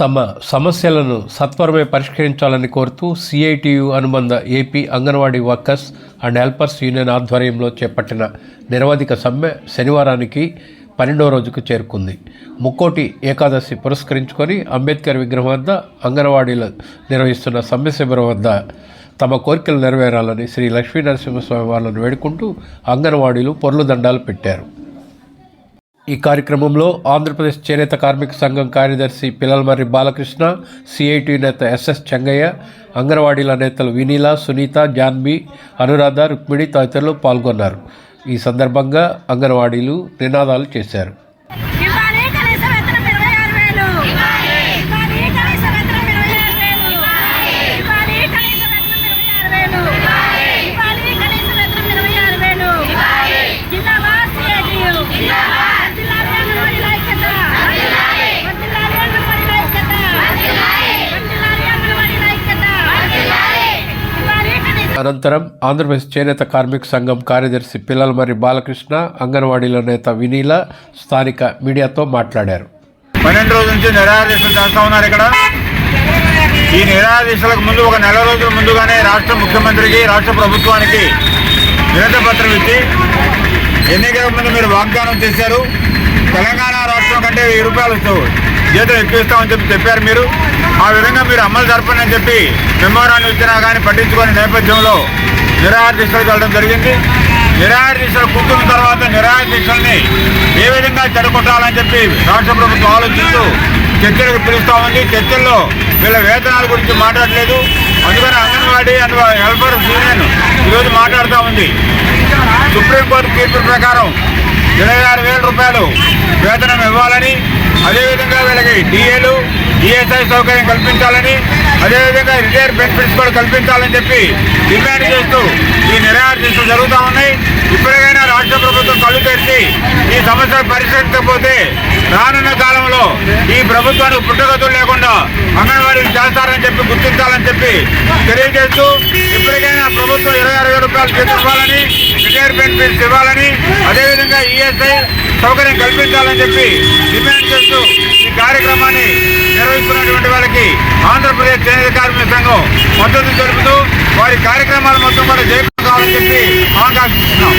తమ సమస్యలను సత్వరమే పరిష్కరించాలని కోరుతూ సిఐటియు అనుబంధ AP anganwadi workers and helpers union ఆధ్వర్యంలో చేపట్టిన నిరవధిక సమ్మె శనివారానికి పన్నెండో రోజుకు చేరుకుంది. ముక్కోటి ఏకాదశి పురస్కరించుకొని అంబేద్కర్ విగ్రహం వద్ద అంగన్వాడీలు నిర్వహిస్తున్న సమ్మె శిబిరం వద్ద తమ కోరికలు నెరవేరాలని శ్రీ లక్ష్మీనరసింహస్వామి వాళ్ళను వేడుకుంటూ అంగన్వాడీలు పొర్లు దండాలు పెట్టారు. ఈ కార్యక్రమంలో ఆంధ్రప్రదేశ్ చేనేత కార్మిక సంఘం కార్యదర్శి పిల్లలమర్రి బాలకృష్ణ సిఐటి నేత ఎస్ఎస్ చెంగయ్య అంగన్వాడీల నేతలు వినీల సునీత జాన్వి అనురాధ రుక్మిణి తదితరులు పాల్గొన్నారు. ఈ సందర్భంగా అంగన్వాడీలు నినాదాలు చేశారు. అనంతరం ఆంధ్రప్రదేశ్ చేనేత కార్మిక సంఘం కార్యదర్శి పిల్లలమర్రి బాలకృష్ణ అంగన్వాడీల నేత వినీల స్థానిక మీడియాతో మాట్లాడారు. పన్నెండు రోజుల నుంచి నిరాదేశాలు చేస్తూ ఉన్నారు ఇక్కడ. ఈ నిరాదేశాలకు ముందు ఒక నెల రోజుల ముందుగానే రాష్ట్ర ముఖ్యమంత్రికి రాష్ట్ర ప్రభుత్వానికి వినతి పత్రం ఇచ్చి ఎన్నికల ముందు మీరు వాగ్దానం చేశారు. తెలంగాణ రాష్ట్రం కంటే వెయ్యి రూపాయలు జీతం ఎక్కువ ఇస్తామని చెప్పి చెప్పారు మీరు. ఆ విధంగా మీరు అమలు జరపండి అని చెప్పి మెమోరాన్ని ఇచ్చినా కానీ పట్టించుకునే నేపథ్యంలో నిరాహార దీక్షలకు వెళ్ళడం జరిగింది. నిరాహార దీక్షలు కూర్చున్న తర్వాత నిరాహార దీక్షల్ని ఏ విధంగా చెడగొట్టాలని చెప్పి రాష్ట్ర ప్రభుత్వం ఆలోచిస్తూ చర్చలకు పిలుస్తూ ఉంది. చర్చల్లో వీళ్ళ వేతనాల గురించి మాట్లాడలేదు. అందుకని అంగన్వాడీ అండ్ హెల్పర్ యూనియన్ ఈరోజు మాట్లాడుతూ ఉంది. సుప్రీంకోర్టు తీర్పు ప్రకారం ఇరవై ఆరు వేల రూపాయలు వేతనం ఇవ్వాలని అదేవిధంగా వీళ్ళకి డిఏలు ఈఎస్ఐ సౌకర్యం కల్పించాలని అదేవిధంగా రిటైర్ బెనిఫిట్స్ కూడా కల్పించాలని చెప్పి డిమాండ్ చేస్తూ ఈ నిరాహార చేస్తూ జరుగుతూ ఉన్నాయి. ఇప్పటికైనా రాష్ట్ర ప్రభుత్వం కళ్ళు తెరిచి ఈ సమస్యను పరిష్కరించకపోతే రానున్న కాలంలో ఈ ప్రభుత్వానికి పుట్టగతులు లేకుండా అంగన్వాడీలు చేస్తారని చెప్పి గుర్తించాలని చెప్పి తెలియజేస్తూ ఇప్పటికైనా ప్రభుత్వం ఇరవై ఆరు వేల రూపాయలు తీసుకోవాలని ఇవ్వాలని బెనిఫిట్స్ ఇవ్వాలని అదేవిధంగా ఈఎస్ఐ సౌకర్యం కల్పించాలని చెప్పి డిమాండ్ చేస్తూ ఈ కార్యక్రమాన్ని నిర్వహిస్తున్నటువంటి వాళ్ళకి ఆంధ్రప్రదేశ్ చేనేత కార్మిక సంఘం మద్దతు తెలుపుతూ వారి కార్యక్రమాలు మొత్తం కూడా జయప్రదం చెప్పి ఆకాంక్షిస్తున్నాం.